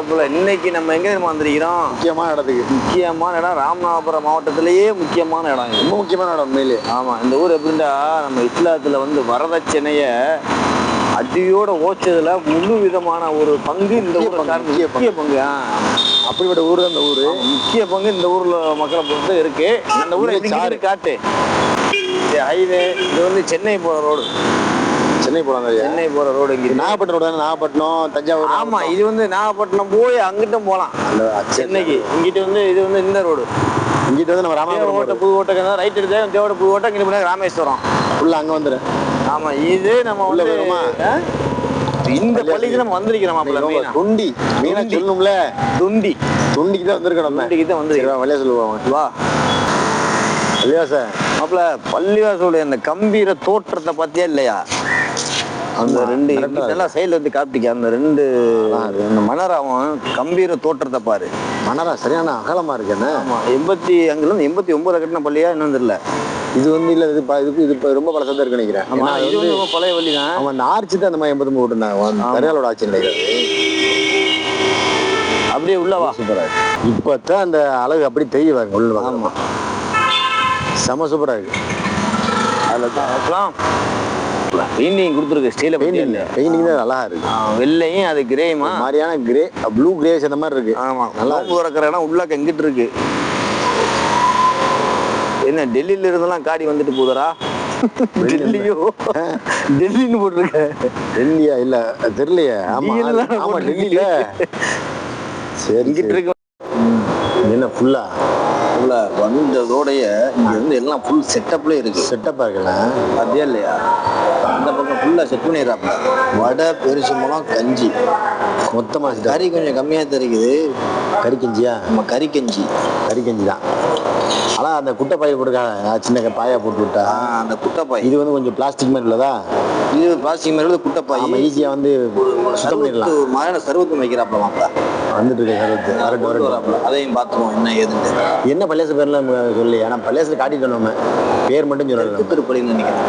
மாப்பிள்ள. இன்னைக்கு நம்ம எங்க வந்திருக்கிறோம்? முக்கியமான இடத்துக்கு. முக்கியமான இடம் ராமநாதபுரம் மாவட்டத்திலேயே முக்கியமான இடம் ரொம்ப முக்கியமான இடம் உண்மையிலே. ஆமா இந்த ஊர் எப்படின்னா நம்ம இஸ்லாத்துல வந்து வரதட்சணைய அடியோட ஓச்சதுல முழு விதமான ஒரு பங்கு இந்த முக்கிய ஊர்ல பங்கு. அப்படிப்பட்ட ஊர் இந்த ஊரு. முக்கிய பங்கு இந்த ஊர்ல மக்களை பொறுத்து இருக்கு. அந்த ஊரை சாறு. காட்டு. ஹைவே இது வந்து சென்னை போற ரோடு சென்னை ஐயா. சென்னை போற ரோடு இங்க. நாகப்பட்டினம் ரோடு நாகப்பட்டினம் தஞ்சாவூர் ஆமா இது வந்து நாகப்பட்டினம் போய் அங்கிட்டும் போலாம். சென்னைக்கு. இங்கிட்டு வந்து இது வந்து இந்த ரோடு இங்கிட்ட வந்து நம்ம ராமநாதபுரம் ஓட்ட புது ஓட்டை ரைட் எடுத்தா தேவோட புது ஓட்டம் இங்கிட்டு போனா ராமேஸ்வரம். உள்ள அங்க வந்துரு. ஆமா இது நம்ம உள்ள? ஆ? இந்த பள்ளிக்கு நம்ம வந்திருக்கிறோம் தொண்டி. மீனா. சொல்லணும்ல? துண்டி. தொண்டிக்கு தான் வந்திருக்கோம் துண்டிக்கு தான் வந்திருக்கிறோம் வா, வெளியே சொல்லுவாங்க வா. இல்லையா சார் மாப்பிள்ள பள்ளிவாசலுடைய அந்த கம்பீர தோற்றத்தை பார்த்தியா இல்லையா? அந்த ரெண்டு நல்லா சைடுல வந்து காப்பிக்க அந்த ரெண்டு அந்த மணராவும் கம்பீர தோற்றத்தை பாரு. மணரா சரியான அகலமா இருக்கு என்ன? ஆமா எண்பத்தி அங்கிலும் எண்பத்தி ஒன்பது கட்டின பள்ளியா இன்னும் தெரியல. இது வந்து இல்ல இது இது இப்ப ரொம்ப பழசா இருக்கு நினைக்கிறேன். இது வந்து பழைய வழி தான் அவன் ஆர்ச்சி தான் அந்த மாதிரி எண்பத்தி மூணு விட்டுருந்தாங்க. தரையாளோட ஆட்சி நினைக்கிறது அப்படியே உள்ள வா. சூப்பரா இருக்கு. இப்பதான் அந்த அழகு அப்படி தெரிய பாருங்க உள்ள வாங்க. ஆமா. செம சூப்பரா இருக்கு. அதுல தான் பார்க்கலாம் பெயிண்டிங் கொடுத்துருக்கு ஸ்டீல பெயிண்டிங் பெயிண்டிங் தான் நல்லா இருக்கு. வெள்ளையும் அது கிரேமா மாதிரியான கிரே ப்ளூ கிரே அந்த மாதிரி இருக்கு. ஆமா. நல்லா திறக்கிற இடம் உள்ளாக்க எங்கிட்டு இருக்கு. என்ன டெல்லியில இருந்தெல்லாம் காடி வந்துட்டு போகுதரா டெல்லியோ? டெல்லின்னு போட்டிருக்க. டெல்லியா? இல்ல தெரியலையே. ஆமா ஆமா. டெல்லியில. சரி இங்கிட்டு. இருக்கு. என்ன ஃபுல்லா உள்ள வந்ததோடைய இங்க வந்து எல்லாம் ஃபுல் செட்டப்ல இருக்கு. செட்டப்பா இருக்குல்ல? அதே இல்லையா? இந்த பக்கம் ஃபுல்லா செட் பண்ணிடுறாப்ல வடை பெருசு மூலம் கஞ்சி. மொத்தமா கறி கொஞ்சம் கம்மியா தெரியுது கறி கஞ்சியா? நம்ம கறி கஞ்சி. கறி கஞ்சி தான். ஆனா அந்த குட்டை பாயை போட்டுருக்காங்க சின்ன பாயா போட்டு விட்டா? அந்த குட்டைப்பாய் இது வந்து கொஞ்சம் பிளாஸ்டிக் மாதிரி உள்ளதா? இது பிளாஸ்டிக் உள்ளது குட்டைப்பாய். ஆமா ஈஸியா வந்து சுத்தம் பண்ணிடலாம். சர்வத்து மாதிரியான சர்வத்து வைக்கிறாப்ல மாப்பிள. வந்துட்டு இருக்கு கருத்து வரட்டு வரட்டு அதையும் பார்த்துருவோம் என்ன ஏதுன்னு என்ன பள்ளியாசு பேர்ல சொல்லி ஆனா பள்ளியாசு காட்டிட்டோம் நம்ம. பேர் மட்டும் சொல்லல தெற்கு திருப்பலின்னு நினைக்கிறேன்.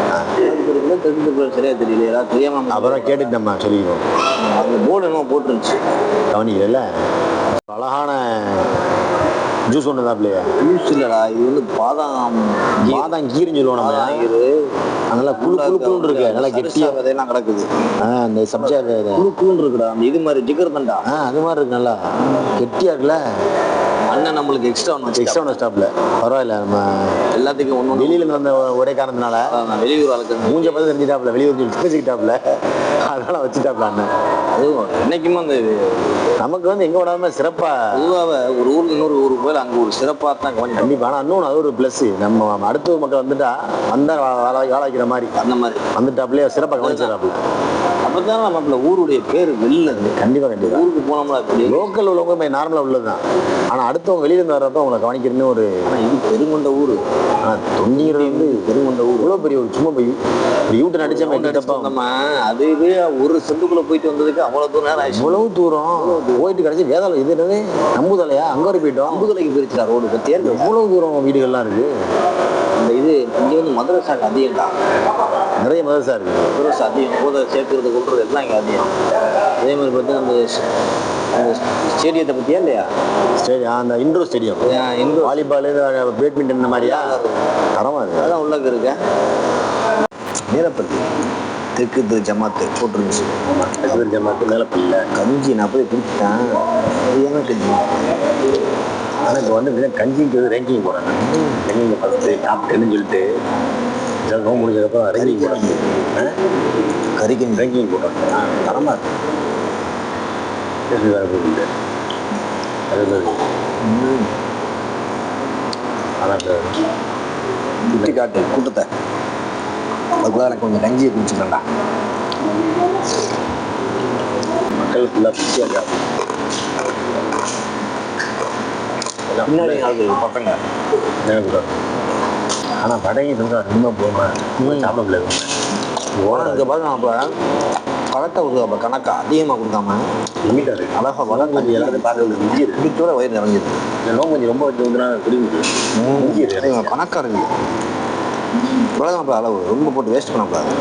தெற்கு திருப்பலி சரியா தெரியல. ஏதாவது தெரியாம அப்புறம் கேட்டுட்டு நம்ம சொல்லிடுவோம் அந்த போர்டு என்னமோ போட்டுருந்துச்சு. கவனிக்கல அழகான ஜூஸ் ஒன்று பிள்ளையா யூஸ் இல்லடா இது வந்து பாதாம் பாதாம் கீரின்னு சொல்லுவோம் நம்ம. இது நல்லா குழு குழு குழுன்னு இருக்கு. நல்லா கெட்டியா விதையெல்லாம் கிடக்குது. ஆ அந்த சப்ஜா குழு குழுன்னு இருக்குடா. அந்த இது மாதிரி ஜிகர் தண்டா. ஆ அது மாதிரி இருக்கு நல்லா. கெட்டியா இருக்குல்ல? அண்ணன் நம்மளுக்கு எக்ஸ்ட்ரா ஒன்று எக்ஸ்ட்ரா ஒன்று ஸ்டாப்ல பரவாயில்ல நம்ம எல்லாத்துக்கும் ஒன்று வெளியில வந்த ஒரே காரணத்தினால வெளியூர் ஆளுக்கு மூஞ்ச பார்த்து தெரிஞ்சிட்டாப்ல வெளியூர் சொல்லி வச்சுக்கிட்டாப்ல அதனால வச்சுட்டாப்ல அண்ணன். அதுவும் என்னைக்குமே அந்த நமக்கு வந்து எங்க விடாம சிறப்பா பொதுவாக ஒரு ஊருக்கு இன்னொரு ஊருக்கு போய் அங்கே ஒரு சிறப்பாக தான் கொஞ்சம் கண்டிப்பா. ஆனா இன்னொன்று அது ஒரு பிளஸ் நம்ம அடுத்த மக்கள் வந்துட்டா வந்தா வாழ வாழ வைக்கிற மாதிரி. அந்த மாதிரி. வந்துட்டாப்லயே சிறப்பா கவனிச்சிடறாப்ல அப்போ தான் நம்மள ஊருடைய பேர் வெளிலது கண்டிப்பா கண்டிப்பா. ஊருக்கு போனோம்னா லோக்கல் உள்ளவங்க நார்மலா உள்ளதுதான். ஆனா அடுத்தவங்க வெளியில இருந்து வர்றப்ப அவங்களை கவனிக்கிறதுன்னு ஒரு ஆனால் இது பெருங்கொண்ட ஊர். ஆனா தொண்டிங்கிறது வந்து பெருங்கொண்ட ஊர். இவ்வளவு பெரிய ஒரு சும்மா போய் ஒரு யூட்டன் அடிச்சா தப்பா நம்ம அதுவே ஒரு செண்டுக்குள்ள போயிட்டு வந்ததுக்கு அவ்வளவு தூரம் நேரம் ஆயிடுச்சு. இவ்வளவு தூரம் போயிட்டு கிடைச்சி வேதாளம் இது என்னது? நம்புதலையா? அங்க வரை போயிட்டோம். அம்புதலைக்கு பிரிச்சுடா ரோடு பத்தியா எவ்வளவு தூரம் வீடுகள்லாம் இருக்கு. இந்த இது இங்க வந்து மதரசாக்கு அதிகம்டா நிறைய மதரசா இருக்கு. மதரசா அதிகம். போதை சேர்க்கறது கொள்றது எல்லாம் இங்க அதிகம். அதே மாதிரி பார்த்தீங்கன்னா அந்த ஸ்- அந்த ஸ்டேடியத்தை பத்தியா இல்லையா? ஸ்டேடியம் அந்த இண்டோர் ஸ்டேடியம் இந்து வாலிபால் பேட்மிண்டன் இந்த மாதிரியா? தரமா இருக்கு அதான் உள்ளக்க இருக்க. நீலப்பள்ளி. தெற்கு திரு ஜமாத்து போட்டுருந்துச்சு. கதிர் ஜமாத்து மேல பிள்ளை கஞ்சி நான் போய் குடிச்சிட்டேன். கஞ்சி? ஆனா இப்போ வந்து கஞ்சிக்கு ரேங்கிங் போறாங்க ரேங்கிங் ஃபர்ஸ்ட் டாப் டென்னு சொல்லிட்டு ஜெகம் முடிஞ்சதுக்கப்புறம் ரேங்கிங் போறாங்க கறி கஞ்சி ரேங்கிங் போடுறாங்க. தரமா இருக்கு. மாதிரி. ஆனா இந்த குட்டி காட்டு கூட்டத்தை. அதுக்குள்ள எனக்கு கொஞ்சம் கஞ்சியை குடிச்சுக்கிறேன்டா மக்கள் ஃபுல்லாக பிஸியாக இருக்காங்க. பின்னாடி நாலு பசங்க. ஆனால் வடகை வந்து ரொம்ப போகாம சாப்பிட முடியாது. ஓனா இங்கே பாருங்க அப்போ பழத்தை கொடுக்காம கணக்கா? அதிகமாக கொடுக்காம? லிமிட்டாக இருக்கு அழகா வளம் கொஞ்சம் எல்லாத்தையும் பார்க்கறது மிஞ்சி இருக்கு குடிச்சோட வயிறு நிறைஞ்சிது. இந்த கொஞ்சம் ரொம்ப வச்சு வந்துனா குடிக்க மிஞ்சி இருக்கு கணக்கா இருக்குது இவ்வளோதான் அளவு. ரொம்ப போட்டு வேஸ்ட் பண்ணக்கூடாது.